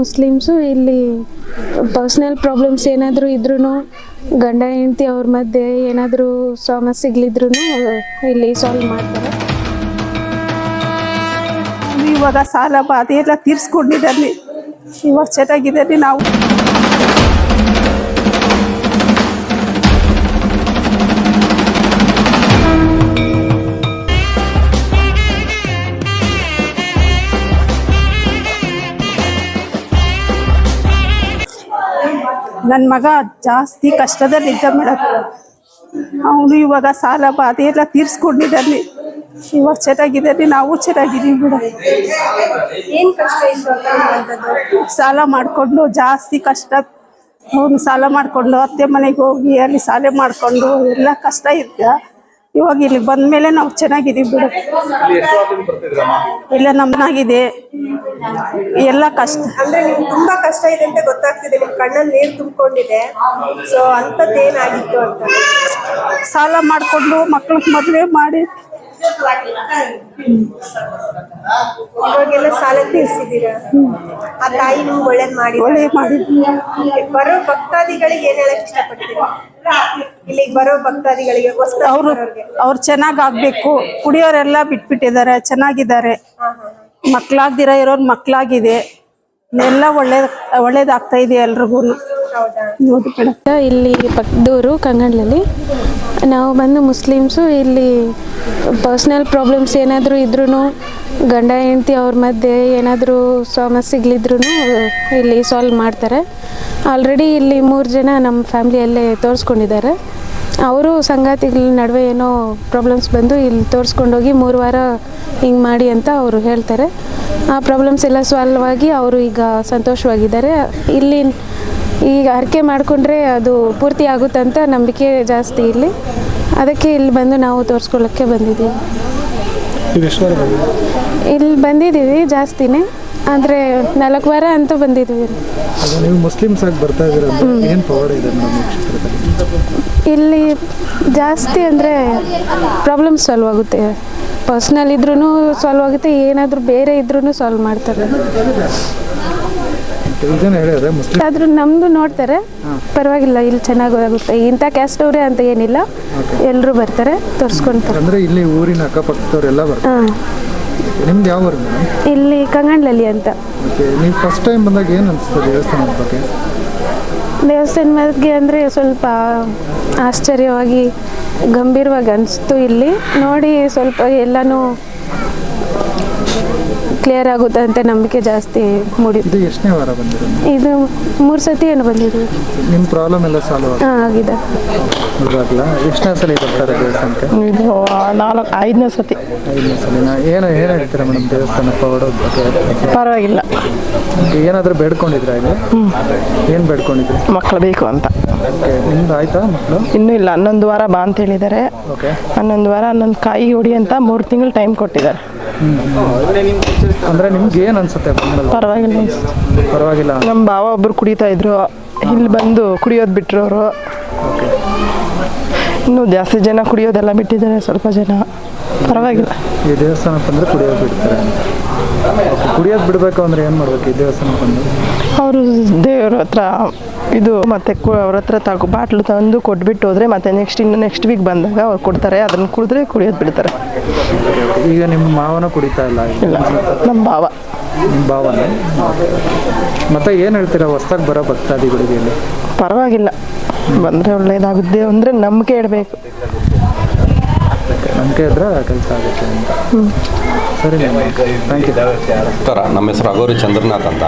Muslims ಇಲ್ಲಿ personal problems ಏನಾದರೂ ಇದ್ರೂ ಗಂಡ, ಹೆಂಡತಿ ಅವ್ರ ಮಧ್ಯೆ ಏನಾದರೂ ಸಮಸ್ಯೆಗಳಿದ್ರೂ ಇಲ್ಲಿ ಸಾಲ್ವ್ ಮಾಡ್ತಾರೆ. ಇವಾಗ ಸಾಲ ಬಾಧೆ ಎಲ್ಲ ತೀರ್ಸ್ಕೊಂಡಿದ್ದಾನೆ ಇವಾಗ ಚೆನ್ನಾಗಿದ್ದಲ್ಲಿ ನಾವು ನನ್ನ ಮಗ ಜಾಸ್ತಿ ಕಷ್ಟದಲ್ಲಿದ್ದ ಮೇಡಮ್ ಅವನು ಇವಾಗ ಸಾಲ ಬಾಧೆ ಎಲ್ಲ ತೀರ್ಸ್ಕೊಂಡಿದ್ದಾನೆ. ಇವಾಗ ಚೆನ್ನಾಗಿದ್ದಾನೆ ನಾವು ಚೆನ್ನಾಗಿದ್ದೀವಿ ಮೇಡಮ್ ಸಾಲ ಮಾಡಿಕೊಂಡು ಜಾಸ್ತಿ ಕಷ್ಟ ಅವನು ಸಾಲ ಮಾಡಿಕೊಂಡು ಅತ್ತೆ ಮನೆಗೆ ಹೋಗಿ ಅಲ್ಲಿ ಸಾಲ ಮಾಡಿಕೊಂಡು ಎಲ್ಲ ಕಷ್ಟ ಇದ್ದ ಇವಾಗ ಇಲ್ಲಿ ಬಂದ ಮೇಲೆ ನಾವು ಚೆನ್ನಾಗಿದ್ದೀವಿ ಬಿಡು. ಇಲ್ಲ ನಮ್ಮನಾಗಿದೆ ಎಲ್ಲ ಕಷ್ಟ. ಅಂದ್ರೆ ನಿಮ್ಗೆ ತುಂಬಾ ಕಷ್ಟ ಇದೆ ಅಂತ ಗೊತ್ತಾಗ್ತಿದೆ. ನಿಮ್ ಕಣ್ಣಲ್ಲಿ ನೀರು ತುಂಬಿಕೊಂಡಿದೆ. ಸೊ ಅಂತದ್ ಏನಾಗಿತ್ತು ಅಂತ. ಸಾಲ ಮಾಡಿಕೊಂಡು ಮಕ್ಳಿಗೆ ಮದುವೆ ಮಾಡಿ ಇವಾಗೆಲ್ಲ ಸಾಲ ತೀರ್ಸಿದೀರ ಆ ತಾಯಿ ನಿಮ್ಗೆ ಒಳ್ಳೇದ್ ಮಾಡಿ ಒಳ್ಳೆ ಮಾಡಿ ಬರೋ ಭಕ್ತಾದಿಗಳಿಗೆ ಏನ್ ಹೇಳಕ್ ಇಷ್ಟಪಡ್ತೀರಾ? ಇಲ್ಲಿಗೆ ಬರೋ ಭಕ್ತಾದಿಗಳಿಗೆ ಅವ್ರು ಅವರು ಬರೋರ್ಗೆ. ಅವ್ರು ಚೆನ್ನಾಗ್ ಆಗ್ಬೇಕು. ಕುಡಿಯೋರೆಲ್ಲ ಬಿಟ್ಬಿಟ್ಟಿದ್ದಾರೆ ಚೆನ್ನಾಗಿದ್ದಾರೆ. ಮಕ್ಳಾಗ್ದಿರ ಇರೋರ್ ಮಕ್ಳಾಗಿದೆ. ಎಲ್ಲ ಒಳ್ಳೇದ್ ಒಳ್ಳೇದಾಗ್ತಾ ಇದೆ ಎಲ್ರಿಗೂ? ಮೇಡಮ್ ಇಲ್ಲಿ ಪಕ್ಕದೂರು ಕಂಗಳಲ್ಲಿ ನಾವು ಬಂದು ಮುಸ್ಲಿಮ್ಸು ಇಲ್ಲಿ ಪರ್ಸ್ನಲ್ ಪ್ರಾಬ್ಲಮ್ಸ್ ಏನಾದರೂ ಇದ್ರೂ ಗಂಡ ಹೆಂಡತಿ ಅವ್ರ ಮಧ್ಯೆ ಏನಾದರೂ ಸಮಸ್ಯೆಗಳಿದ್ರೂ ಇಲ್ಲಿ ಸಾಲ್ವ್ ಮಾಡ್ತಾರೆ. ಆಲ್ರೆಡಿ ಇಲ್ಲಿ ಮೂರು ಜನ ನಮ್ಮ ಫ್ಯಾಮ್ಲಿಯಲ್ಲೇ ತೋರಿಸ್ಕೊಂಡಿದ್ದಾರೆ. ಅವರು ಸಂಗಾತಿಗಳ ನಡುವೆ ಏನೋ ಪ್ರಾಬ್ಲಮ್ಸ್ ಬಂದು ಇಲ್ಲಿ ತೋರಿಸ್ಕೊಂಡೋಗಿ ಮೂರು ವಾರ ಹಿಂಗೆ ಮಾಡಿ ಅಂತ ಅವರು ಹೇಳ್ತಾರೆ. ಆ ಪ್ರಾಬ್ಲಮ್ಸ್ ಎಲ್ಲ ಸಾಲ್ವ್ ಆಗಿ ಅವರು ಈಗ ಸಂತೋಷವಾಗಿದ್ದಾರೆ. ಇಲ್ಲಿ ಈಗ ಅರ್ಕೆ ಮಾಡಿಕೊಂಡ್ರೆ ಅದು ಪೂರ್ತಿ ಆಗುತ್ತಂತ ನಂಬಿಕೆ ಜಾಸ್ತಿ ಇಲ್ಲಿ. ಅದಕ್ಕೆ ಇಲ್ಲಿ ಬಂದು ನಾವು ತೋರಿಸ್ಕೊಳ್ಳೋಕ್ಕೆ ಬಂದಿದ್ದೀವಿ. ಇಲ್ಲಿ ಬಂದಿದ್ದೀವಿ ಜಾಸ್ತಿನೇ. ಆದರೆ ನಾಲ್ಕು ವಾರ ಅಂತ ಬಂದಿದ್ವಿ ನೀವು ಮುಸ್ಲಿಮ್ಸ್ ಆಗಿ ಬರ್ತಾ ಇದ್ದೀರ ಏನು ಪವಾಡ ಇದೆ ಮೇಡಮ್ ಇಲ್ಲಿ ಜಾಸ್ತಿ ಅಂದರೆ ಪ್ರಾಬ್ಲಮ್ ಸಾಲ್ವ್ ಆಗುತ್ತೆ. ಪರ್ಸ್ನಲ್ ಇದ್ರೂ ಸಾಲ್ವ್ ಆಗುತ್ತೆ ಏನಾದರೂ ಬೇರೆ ಇದ್ರೂ ಸಾಲ್ವ್ ಮಾಡ್ತಾರೆ. ಆದ್ರೂ ನಮ್ಮದು ನೋಡ್ತಾರೆ. ಪರವಾಗಿಲ್ಲ ಇಲ್ಲಿ ಚೆನ್ನಾಗಿ ಆಗುತ್ತೆ. ಇಂಥ ಕ್ಯಾಸ್ಟ್ ಅವರೇ ಅಂತ ಏನಿಲ್ಲ. ಎಲ್ಲರೂ ಬರ್ತಾರೆ ತೋರಿಸ್ಕೊಂತಾರೆ. ಅಂದ್ರೆ ಇಲ್ಲಿ ಊರಿನ ಅಕ್ಕಪಕ್ಕದವರೆಲ್ಲ ಬರ್ತಾರೆ. ನಿಮ್ದು ಯಾವ ಊರು ಮೇಡಮ್? ಇಲ್ಲಿ ಕಂಗಣ್ಲಲ್ಲಿ ಅಂತ. ಓಕೆ ನೀವು ಫಸ್ಟ್ ಟೈಮ್ ಬಂದಾಗ ಏನು ಅನಿಸ್ತದೆ ದೇವಸ್ಥಾನದ ಬಗ್ಗೆ? ದೇವಸ್ಥಾನ ಬಗ್ಗೆ ಅಂದರೆ ಸ್ವಲ್ಪ ಆಶ್ಚರ್ಯವಾಗಿ ಗಂಭೀರವಾಗಿ ಅನಿಸ್ತು ಇಲ್ಲಿ. ನೋಡಿ ಸ್ವಲ್ಪ ಎಲ್ಲನೂ ಕ್ಲಿಯರ್ ಆಗುತ್ತೆ ಅಂತ ನಂಬಿಕೆ ಜಾಸ್ತಿ ಮೂಡಿದ್ದು ಇದು ಎಷ್ಟನೇ ವಾರ ಬಂದಿರೋ ಇದು ಮೂರು ಸತಿ ಏನು ಬಂದಿದ್ವಿ ನಿಮ್ಮ ಪ್ರಾಬ್ಲಮ್ ಎಲ್ಲ ಸಾಲ್ವ್ ಹಾಂ ಆಗಿದೆ. ಇವಾಗಲ ಎಷ್ಟನೇ ಸಲ ಬರ್ತಾರೆ ದೇವಸ್ಥಾನಕ್ಕೆ? ಇದು ನಾಲ್ಕು ಐದನೇ ಸತಿ. ಐದನೇ ಸಲ ಏನು ಏನು ಹೇಳ್ತೀರಾ ಮೇಡಮ್ ದೇವಸ್ಥಾನ ಪವಾಡದ ಪರವಾಗಿಲ್ಲ. ಏನಾದರೂ ಬೇಡ್ಕೊಂಡಿದ್ರಾ ಇಲ್ಲಿ? ಏನು ಬೇಡ್ಕೊಂಡಿದ್ರಿ? ಮಕ್ಕಳು ಬೇಕು ಅಂತ. ನಿಮ್ದು ಆಯ್ತಾ ಮಕ್ಕಳು ಇನ್ನೂ ಇಲ್ಲ ಹನ್ನೊಂದು ವಾರ ಬಾ ಅಂತ ಹೇಳಿದ್ದಾರೆ. ಓಕೆ. ಹನ್ನೊಂದು ವಾರ ಹನ್ನೊಂದು ಕಾಯಿ ಹೊಡಿ ಅಂತ ಮೂರು ತಿಂಗಳು ಟೈಮ್ ಕೊಟ್ಟಿದ್ದಾರೆ. ಅಂದರೆ ನಿಮ್ಗೆ ಏನು ಅನ್ಸುತ್ತೆ ಬಂದ್ಮೇಲೆ? ಪರವಾಗಿಲ್ಲ. ಪರವಾಗಿಲ್ಲ. ನಮ್ಮ ಭಾವ ಒಬ್ಬರು ಕುಡಿತಾ ಇದ್ರು. ಇಲ್ಲಿ ಬಂದು ಕುಡಿಯೋದು ಬಿಟ್ರು ಅವರು. ಇನ್ನು ಜಾಸ್ತಿ ಜನ ಕುಡಿಯೋದೆಲ್ಲ ಬಿಟ್ಟಿದ್ದಾರೆ ಸ್ವಲ್ಪ ಜನ. ಪರವಾಗಿಲ್ಲ. ಈ ದೇವಸ್ಥಾನಕ್ಕೆ ಬಂದ್ರೆ ಕುಡಿಯೋದು ಬಿಡ್ತಾರೆ ಕುಡಿಯೋದ್ ಬಿಡಬೇಕು ಅಂದರೆ ಏನು ಮಾಡ್ಬೇಕು ಈ ದೇವಸ್ಥಾನಕ್ಕೆ ಬಂದು ಅವರು ದೇವ್ರ ಹತ್ರ ಇದು ಮತ್ತೆ ಅವ್ರ ಹತ್ರ ತಗೋ ಬಾಟ್ಲು ತಂದು ಕೊಟ್ಬಿಟ್ಟು ಹೋದ್ರೆ ಮತ್ತೆ ನೆಕ್ಸ್ಟ್ ಇನ್ನು ನೆಕ್ಸ್ಟ್ ವೀಕ್ ಬಂದಾಗ ಅವ್ರು ಕೊಡ್ತಾರೆ ಅದನ್ನ ಕುಡಿದ್ರೆ ಕುಡಿಯೋದು ಬಿಡ್ತಾರೆ. ಈಗ ನಿಮ್ಮ ಮಾವನ ಕುಡಿತಾ ಇಲ್ಲ? ಇಲ್ಲ. ನಮ್ಮ ಭಾವ. ನಿಮ್ಮ ಭಾವನ? ಮತ್ತೆ ಏನು ಹೇಳ್ತೀರಾ ಹೊಸ್ದಾಗಿ ಬರೋ ಭಕ್ತಾದಿಗಳಿಗೆ ಪರವಾಗಿಲ್ಲ. ಬಂದರೆ ಒಳ್ಳೇದಾಗುತ್ತೆ ಅಂದರೆ ನಂಬಿಕೆ ಇಡಬೇಕು. ನಂಬಿಕೆ ಇದ್ರೆ ಕೆಲಸ ಆಗುತ್ತೆ ಅಂತ. ನಮ್ಮ ಹೆಸರು ಅಗೋರಿ ಚಂದ್ರನಾಥ್ ಅಂತ.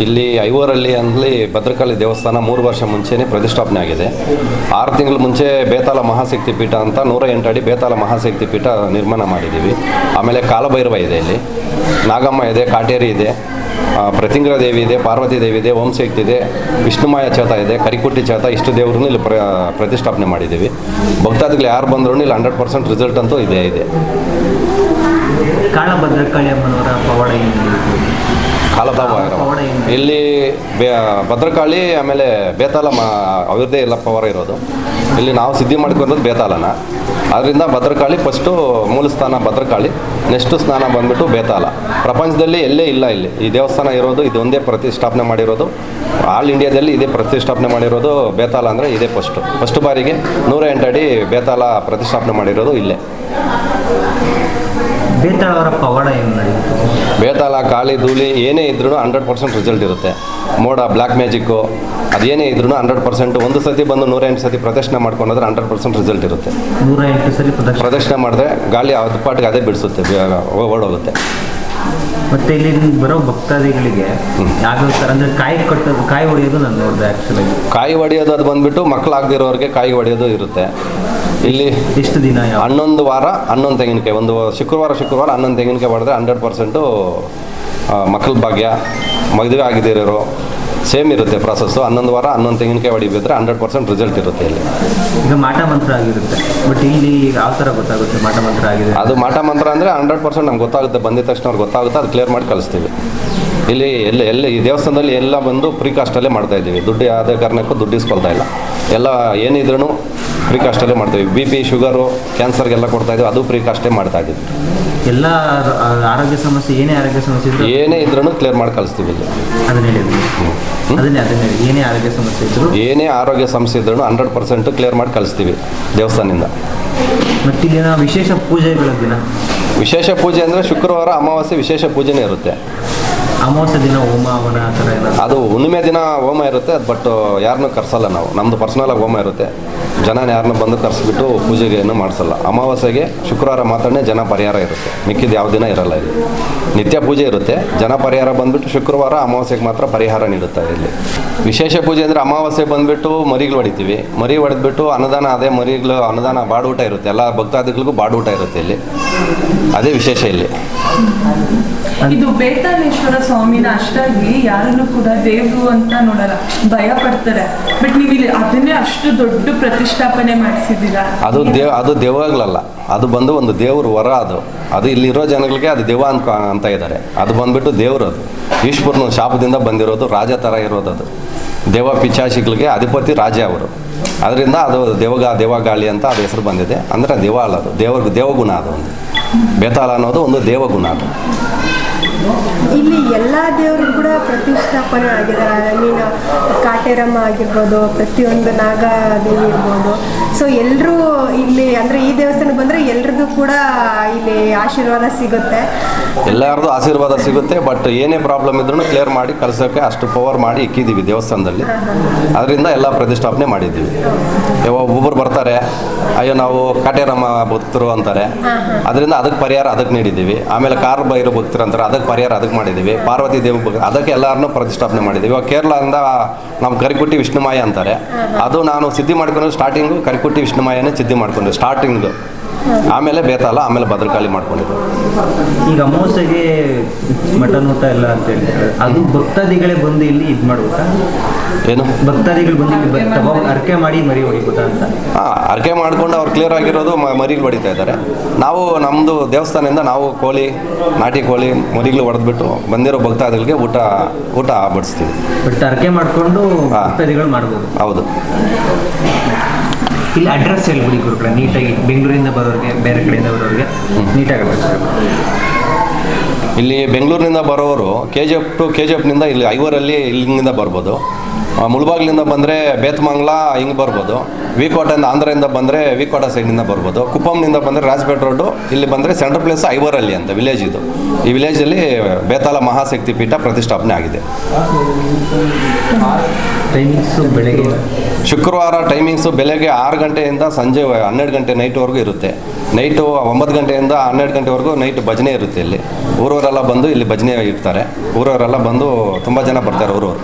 ಇಲ್ಲಿ ಐವರಲ್ಲಿ ಅಲ್ಲಿ ಭದ್ರಕಾಳಿ ದೇವಸ್ಥಾನ ಮೂರು ವರ್ಷ ಮುಂಚೆನೇ ಪ್ರತಿಷ್ಠಾಪನೆ ಆಗಿದೆ. ಆರು ತಿಂಗಳ ಮುಂಚೆ ಬೇತಾಲ ಮಹಾಶಕ್ತಿ ಪೀಠ ಅಂತ ನೂರ ಎಂಟು ಅಡಿ ಬೇತಾಲ ಮಹಾಶಕ್ತಿ ಪೀಠ ನಿರ್ಮಾಣ ಮಾಡಿದ್ದೀವಿ. ಆಮೇಲೆ ಕಾಲಭೈರವ ಇದೆ ಇಲ್ಲಿ. ನಾಗಮ್ಮ ಇದೆ, ಕಾಟೇರಿ ಇದೆ. ಪ್ರತಿಂಗ್ರ ದೇವಿ ಇದೆ, ಪಾರ್ವತಿ ದೇವಿ ಇದೆ ಓಂಶಕ್ತಿ ಇದೆ ವಿಷ್ಣುಮಾಯ ಚೇತ ಇದೆ, ಕರಿಕುಟ್ಟಿ ಚೇತ, ಇಷ್ಟು ದೇವರನ್ನು ಇಲ್ಲಿ ಪ್ರ, ಪ್ರತಿಷ್ಠಾಪನೆ ಮಾಡಿದ್ದೀವಿ. ಭಕ್ತಾದಿಗಳು ಯಾರು ಬಂದರೂ ಇಲ್ಲಿ ಹಂಡ್ರೆಡ್ ಪರ್ಸೆಂಟ್ ರಿಸಲ್ಟ್ ಅಂತೂ ಇದೆ ಇದೆ. ಕಾಳಭದ್ರ ಪವಾಡ ಕಾಲತಾಪ ಇಲ್ಲಿ ಭದ್ರಕಾಳಿ, ಆಮೇಲೆ ಬೇತಾಲ ಮಾ, ಅವ್ರದ್ದೇ ಪವರ್ ಇರೋದು. ಇಲ್ಲಿ ನಾವು ಸಿದ್ಧಿ ಮಾಡ್ಕೊಂಡಿರೋದು ಬೇತಾಲನ ಅದರಿಂದ ಭದ್ರಕಾಳಿ ಫಸ್ಟು ಮೂಲ ಸ್ಥಾನ ಭದ್ರಕಾಳಿ ನೆಕ್ಸ್ಟ್ ಸ್ನಾನ ಬಂದ್ಬಿಟ್ಟು ಬೇತಾಲ ಪ್ರಪಂಚದಲ್ಲಿ ಎಲ್ಲೇ ಇಲ್ಲ ಇಲ್ಲಿ. ಈ ದೇವಸ್ಥಾನ ಇರೋದು ಇದೊಂದೇ ಪ್ರತಿಷ್ಠಾಪನೆ ಮಾಡಿರೋದು. ಆಲ್ ಇಂಡಿಯಾದಲ್ಲಿ ಇದೇ ಪ್ರತಿಷ್ಠಾಪನೆ ಮಾಡಿರೋದು ಬೇತಾಲ ಅಂದರೆ ಇದೇ ಫಸ್ಟು ಫಸ್ಟ್ ಬಾರಿಗೆ ನೂರ ಎಂಟು ಅಡಿ ಬೇತಾಲ ಪ್ರತಿಷ್ಠಾಪನೆ ಮಾಡಿರೋದು ಇಲ್ಲೇ. ಬೇತಾಳವರ ಪವಾಡ ಏನು ನಡೆಯುತ್ತೆ ಬೇತಾಳ ಕಾಳಿ ಧೂಳಿ ಏನೇ ಇದ್ರೂ ಹಂಡ್ರೆಡ್ ಪರ್ಸೆಂಟ್ ರಿಸಲ್ಟ್ ಇರುತ್ತೆ. ಮೋಡ ಬ್ಲ್ಯಾಕ್ ಮ್ಯಾಜಿಕ್ಕು ಅದೇನೇ ಇದ್ರೂ ಹಂಡ್ರೆಡ್ ಪರ್ಸೆಂಟ್ ಒಂದು ಸತಿ ಬಂದು ನೂರ ಎಂಟು ಸತಿ ಪ್ರದರ್ಶನ ಮಾಡ್ಕೊಂಡ್ರೆ ಹಂಡ್ರೆಡ್ ಪರ್ಸೆಂಟ್ ರಿಸಲ್ಟ್ ಇರುತ್ತೆ. ನೂರ ಎಂಟು ಸರಿ ಪ್ರದರ್ಶನ ಮಾಡಿದ್ರೆ ಗಾಳಿ ಅದು ಪಾಟಿಗೆ ಅದೇ ಬಿಡಿಸುತ್ತೆ ಓಡೋಗುತ್ತೆ. ಮತ್ತೆ ಇಲ್ಲಿ ಬರೋ ಭಕ್ತಾದಿಗಳಿಗೆ ಯಾವ ಥರ ಅಂದ್ರೆ ಕಾಯಿ ಕಟ್ಟೋದು ಕಾಯಿ ಹೊಡೆಯೋದು ನಾನು ನೋಡಿದೆ ಆ್ಯಕ್ಚುಲಿ ಕಾಯಿ ಹೊಡೆಯೋದು ಅದು ಬಂದ್ಬಿಟ್ಟು ಮಕ್ಕಳಾಗದಿರೋರಿಗೆ ಕಾಯಿ ಹೊಡೆಯೋದು ಇರುತ್ತೆ. ಇಲ್ಲಿ ಇಷ್ಟು ದಿನ ಹನ್ನೊಂದು ವಾರ ಹನ್ನೊಂದು ತೆಂಗಿನಕಾಯಿ ಒಂದು ಶುಕ್ರವಾರ ಶುಕ್ರವಾರ ಹನ್ನೊಂದು ತೆಂಗಿನಕಾಯಿ ಹೊಡೆದ್ರೆ ಹಂಡ್ರೆಡ್ ಪರ್ಸೆಂಟು ಮಕ್ಕಳ ಭಾಗ್ಯ. ಮದುವೆ ಆಗಿದ್ದೀರೋ ಸೇಮ್ ಇರುತ್ತೆ ಪ್ರಾಸೆಸ್ಸು ಹನ್ನೊಂದು ವಾರ ಹನ್ನೊಂದು ತೆಂಗಿನಕಾಯಿ ಹೊಡಿಬಿದ್ರೆ ಹಂಡ್ರೆಡ್ ಪರ್ಸೆಂಟ್ ರಿಸಲ್ಟ್ ಇರುತ್ತೆ ಇಲ್ಲಿ. ಈಗ ಮಾಟ ಮಂತ್ರ ಆಗಿರುತ್ತೆ. ಬಟ್ ಇಲ್ಲಿ ಯಾವ ಥರ ಗೊತ್ತಾಗುತ್ತೆ ಮಾಟ ಮಂತ್ರ ಆಗಿದೆ ಅದು ಮಾಟ ಮಂತ್ರ ಅಂದರೆ ಹಂಡ್ರೆಡ್ ಪರ್ಸೆಂಟ್ ನಮ್ಗೆ ಗೊತ್ತಾಗುತ್ತೆ. ಬಂದಿದ ತಕ್ಷಣ ಅವ್ರಿಗೆ ಗೊತ್ತಾಗುತ್ತೆ ಅದು ಕ್ಲಿಯರ್ ಮಾಡಿ ಕಳಿಸ್ತೀವಿ. ಇಲ್ಲಿ ಎಲ್ಲ ಎಲ್ಲ ಈ ದೇವಸ್ಥಾನದಲ್ಲಿ ಎಲ್ಲ ಬಂದು ಫ್ರೀ ಕಾಸ್ಟಲ್ಲೇ ಮಾಡ್ತಾ ಇದ್ದೀವಿ. ದುಡ್ಡು ಯಾವುದೇ ಕಾರಣಕ್ಕೂ ದುಡ್ಡು ಇಸ್ಕೊಳ್ತಾ ಇಲ್ಲ. ಎಲ್ಲ ಏನಿದ್ರೂ ಫ್ರೀ ಕಾಸ್ಟಲ್ಲೇ ಮಾಡ್ತೀವಿ ಬಿ ಪಿ ಶುಗರು ಕ್ಯಾನ್ಸರ್ಗೆಲ್ಲ ಕೊಡ್ತಾ ಇದ್ದೀವಿ ಅದು ಫ್ರೀ ಕಾಸ್ಟೇ ಮಾಡ್ತಾ ಇದ್ದೀವಿ ಎಲ್ಲ ಆರೋಗ್ಯ ಸಮಸ್ಯೆ ಏನೇ ಆರೋಗ್ಯ ಸಮಸ್ಯೆ ಇದ್ರೂ ಏನೇ ಇದ್ರೂ ಕ್ಲಿಯರ್ ಮಾಡಿ ಕಳಿಸ್ತೀವಿ ಇಲ್ಲಿ. ಅದನ್ನ ಹೇಳಿದ್ವಿ ಅದನ್ನೇ ಅದನ್ನ ಹೇಳಿ. ಏನೇ ಆರೋಗ್ಯ ಸಮಸ್ಯೆ ಇದ್ರು ಏನೇ ಆರೋಗ್ಯ ಸಮಸ್ಯೆ ಇದ್ರೂ ಹಂಡ್ರೆಡ್ ಪರ್ಸೆಂಟ್ ಕ್ಲಿಯರ್ ಮಾಡಿ ಕಳಿಸ್ತೀವಿ ದೇವಸ್ಥಾನದಿಂದ. ಮತ್ತೆ ಇಲ್ಲಿನ ವಿಶೇಷ ಪೂಜೆಗಳ ದಿನ? ವಿಶೇಷ ಪೂಜೆ ಅಂದರೆ ಶುಕ್ರವಾರ ಅಮಾವಾಸ್ಯೆ ವಿಶೇಷ ಪೂಜೆನೇ ಇರುತ್ತೆ. ಅಮಾವಾಸ್ಯ ದಿನ ಹೋಮ ಹವನ ಆ ಥರ ಅದು ಹುಣ್ಣಿಮೆ ದಿನ ಹೋಮ ಇರುತ್ತೆ ಬಟ್ ಯಾರನ್ನೂ ಕರ್ಸಲ್ಲ ನಾವು. ನಮ್ಮದು ಪರ್ಸ್ನಲಾಗಿ ಹೋಮ ಇರುತ್ತೆ. ಜನನ ಯಾರನ್ನ ಬಂದು ಕರೆಸ್ಬಿಟ್ಟು ಪೂಜೆಗೆ ಏನು ಮಾಡಿಸಲ್ಲ. ಅಮಾವಾಸ್ಯೆಗೆ ಶುಕ್ರವಾರ ಮಾತ್ರನೇ ಜನ ಪರಿಹಾರ ಇರುತ್ತೆ. ಮಿಕ್ಕಿದ ಯಾವ ದಿನ ಇರಲ್ಲ ಇಲ್ಲಿ. ನಿತ್ಯ ಪೂಜೆ ಇರುತ್ತೆ. ಜನ ಪರಿಹಾರ ಬಂದ್ಬಿಟ್ಟು ಶುಕ್ರವಾರ ಅಮಾವಾಸ್ಯೆಗೆ ಮಾತ್ರ ಪರಿಹಾರ ನೀಡುತ್ತಾರೆ ಇಲ್ಲಿ. ವಿಶೇಷ ಪೂಜೆ ಅಂದರೆ ಅಮಾವಾಸ್ಯೆ ಬಂದ್ಬಿಟ್ಟು ಮರಿಗಳು ಹೊಡಿತೀವಿ. ಮರಿ ಹೊಡೆದ್ಬಿಟ್ಟು ಅನುದಾನ ಅದೇ ಮರಿಗಳು ಅನುದಾನ ಬಾಡೂಟ ಇರುತ್ತೆ. ಎಲ್ಲ ಭಕ್ತಾದಿಗಳಿಗೂ ಬಾಡೂಟ ಇರುತ್ತೆ ಇಲ್ಲಿ. ಅದೇ ವಿಶೇಷ ಇಲ್ಲಿ. ಇದು ಸ್ವಾಮಿನ ಅಷ್ಟಾಗಿ ಯಾರನ್ನು ಕೂಡ ದೇವ್ರು ಅಂತ ನೋಡಲ್ಲ. ಭಯ ಬಟ್ ನೀವು ಇಲ್ಲಿ ಅದನ್ನೇ ಅಷ್ಟು ದೊಡ್ಡ ಪ್ರತಿಷ್ಠಾಪನೆ ಮಾಡಿಸಿದ್ದೀರಾ? ಅದು ದೇವ, ಅದು ದೇವಾಗ್ಲಲ್ಲ. ಅದು ಬಂದು ಒಂದು ದೇವ್ರ ವರ ಅದು. ಅದು ಇಲ್ಲಿರೋ ಜನಗಳಿಗೆ ಅದು ದೇವ ಅಂತ ಅಂತ ಇದ್ದಾರೆ. ಅದು ಬಂದ್ಬಿಟ್ಟು ದೇವ್ರು ಅದು. ಈಶ್ವರನ ಶಾಪದಿಂದ ಬಂದಿರೋದು ರಾಜ ಥರ ಇರೋದು ಅದು. ದೇವ ಪಿಚಾಶಿಗಳಿಗೆ ಅಧಿಪತಿ ರಾಜ ಅವರು. ಅದರಿಂದ ಅದು ದೇವಗ, ದೇವಗಾಳಿ ಅಂತ ಅದು ಹೆಸರು ಬಂದಿದೆ. ಅಂದ್ರೆ ದೇವ ಅಲ್ಲ ಅದು. ದೇವ ದೇವಗುಣ ಅದು ಒಂದು. ಬೇತಾಳ ಅನ್ನೋದು ಒಂದು ದೇವಗುಣ ಅದು. ಇಲ್ಲಿ ಎಲ್ಲ ದೇವರು ಕೂಡ ಪ್ರತಿಷ್ಠಾಪನೆ ಆಗಿದ್ದಾರೆ. ಐ ಮೀನ್ ಕಾಟೇರಮ್ಮ ಆಗಿರ್ಬೋದು ಪ್ರತಿಯೊಂದು ನಾಗದೇವಿ ಇರ್ಬೋದು. ಸೊ ಎಲ್ಲರೂ ಇಲ್ಲಿ ಅಂದರೆ ಈ ದೇವಸ್ಥಾನಕ್ಕೆ ಬಂದರೆ ಎಲ್ರಿಗೂ ಕೂಡ ಇಲ್ಲಿ ಆಶೀರ್ವಾದ ಸಿಗುತ್ತೆ. ಎಲ್ಲರದು ಆಶೀರ್ವಾದ ಸಿಗುತ್ತೆ ಬಟ್ ಏನೇ ಪ್ರಾಬ್ಲಮ್ ಇದ್ರೂ ಕ್ಲಿಯರ್ ಮಾಡಿ ಕಳ್ಸೋಕ್ಕೆ ಅಷ್ಟು ಪವರ್ ಮಾಡಿ ಇಕ್ಕಿದ್ದೀವಿ ದೇವಸ್ಥಾನದಲ್ಲಿ. ಅದರಿಂದ ಎಲ್ಲ ಪ್ರತಿಷ್ಠಾಪನೆ ಮಾಡಿದ್ದೀವಿ. ಯಾವಾಗ ಒಬ್ಬರು ಬರ್ತಾರೆ ಅಯ್ಯೋ ನಾವು ಕಾಟೇರಮ್ಮ ಭಕ್ತರು ಅಂತಾರೆ. ಅದರಿಂದ ಅದಕ್ಕೆ ಪರಿಹಾರ ಅದಕ್ಕೆ ನೀಡಿದ್ದೀವಿ. ಆಮೇಲೆ ಕಾರ್ ಬೈರು ಭಕ್ತರು ಅಂತಾರೆ ಅದಕ್ಕೆ ಪರಿಹಾರ ಅದಕ್ಕೆ ಮಾಡಿದ್ದೀವಿ. ಪಾರ್ವತಿ ದೇವ ಅದಕ್ಕೆ ಎಲ್ಲರನ್ನು ಪ್ರತಿಷ್ಠಾಪನೆ ಮಾಡಿದ್ದೀವಿ. ಇವಾಗ ಕೇರಳದಿಂದ ನಾವು ಕರಿಕುಟ್ಟಿ ವಿಷ್ಣುಮಾಯ ಅಂತಾರೆ. ಅದು ನಾನು ಸಿದ್ಧಿ ಮಾಡ್ಕೊಂಡು ಸ್ಟಾರ್ಟಿಂಗು ಕರಿಕುಟ್ಟಿ ವಿಷ್ಣುಮಾಯನೇ ಸಿದ್ಧಿ ಮಾಡ್ಕೊಂಡೆ ಸ್ಟಾರ್ಟಿಂಗು ಆಮೇಲೆ ಬೇತಾಲ ಆಮೇಲೆ ಭದ್ರಕಾಳಿ ಮಾಡ್ಕೊಂಡಿದ್ದು. ಈಗ ಅಮಾವಾಸ್ಯೆಗೆ ಮಟನ್ ಊಟ ಎಲ್ಲ ಅಂತ ಹೇಳ್ತಾರೆ ಅದು ಭಕ್ತಾದಿಗಳೇ ಬಂದು ಇಲ್ಲಿ ಇದು ಮಾಡ್ಬೋದಾ ಏನು? ಭಕ್ತಾದಿಗಳು ಬಂದು ಇಲ್ಲಿ ಬ- ತಗೋ ಅರ್ಕೆ ಮಾಡಿ ಮರಿ ಹೊಡಿಬೋದಾ ಅಂತ? ಹಾಂ ಅರ್ಕೆ ಮಾಡ್ಕೊಂಡು ಅವ್ರು ಕ್ಲಿಯರ್ ಆಗಿರೋದು ಮ- ಮರಿಗಳು ಹೊಡಿತಾ ಇದ್ದಾರೆ. ನಾವು ನಮ್ಮದು ದೇವಸ್ಥಾನದಿಂದ ನಾವು ಕೋಳಿ ನಾಟಿ ಕೋಳಿ ಮರಿಗಳು ಹೊಡೆದ್ಬಿಟ್ಟು ಬಂದಿರೋ ಭಕ್ತಾದಿಗಳಿಗೆ ಊಟ ಊಟ ಬಡಿಸ್ತೀವಿ ಬಟ್ ಅರ್ಕೆ ಮಾಡಿಕೊಂಡು. ಭಕ್ತಾದಿಗಳು ಮಾಡ್ಬೋದು. ಹೌದು. ಇಲ್ಲಿ ಅಡ್ರೆಸ್ ಹೇಳ್ಬಿಡಿ ಗುರುಗಳ, ನೀಟಾಗಿ ಬೆಂಗಳೂರಿಂದ ಬರೋರಿಗೆ, ಬೇರೆ ಕಡೆಯಿಂದ ಬರೋರಿಗೆ, ನೀಟಾಗಿ ಅಡ್ರೆಸ್ ಇಲ್ಲಿ ಬೆಂಗಳೂರಿನಿಂದ ಬರೋರು K G F to K G ಎಫ್ನಿಂದ ಇಲ್ಲಿ ಐವರಲ್ಲಿ ಇಲ್ಲಿಂದ ಬರ್ಬೋದು. ಮುಳ್ಬಾಗ್ಲಿಂದ ಬಂದರೆ ಬೇತಮಂಗ್ಲ ಹಿಂಗೆ ಬರ್ಬೋದು. ವಿಕೋಟದಿಂದ ಆಂಧ್ರದಿಂದ ಬಂದರೆ ವಿಕೋಟ ಸೈಡಿಂದ ಬರ್ಬೋದು. ಕುಪ್ಪಂನಿಂದ ಬಂದರೆ ರಾಜಪೇಟೆ ರೋಡು ಇಲ್ಲಿ ಬಂದರೆ ಸೆಂಟ್ರಲ್ ಪ್ಲೇಸ್ ಐವರಲ್ಲಿ ಅಂತ ವಿಲೇಜ್ ಇದು. ಈ ವಿಲೇಜಲ್ಲಿ ಬೇತಾಲ ಮಹಾಶಕ್ತಿ ಪೀಠ ಪ್ರತಿಷ್ಠಾಪನೆ ಆಗಿದೆ. ಶುಕ್ರವಾರ ಟೈಮಿಂಗ್ಸು ಬೆಳಗ್ಗೆ ಆರು ಗಂಟೆಯಿಂದ ಸಂಜೆ ಹನ್ನೆರಡು ಗಂಟೆ ನೈಟ್ವರೆಗೂ ಇರುತ್ತೆ. ನೈಟು ಒಂಬತ್ತು ಗಂಟೆಯಿಂದ ಹನ್ನೆರಡು ಗಂಟೆವರೆಗೂ ನೈಟ್ ಭಜನೆ ಇರುತ್ತೆ ಇಲ್ಲಿ. ಊರವರೆಲ್ಲ ಬಂದು ಇಲ್ಲಿ ಭಜನೆ ಇರ್ತಾರೆ ಊರವರೆಲ್ಲ ಬಂದು ತುಂಬ ಜನ ಬರ್ತಾರೆ ಊರವರು.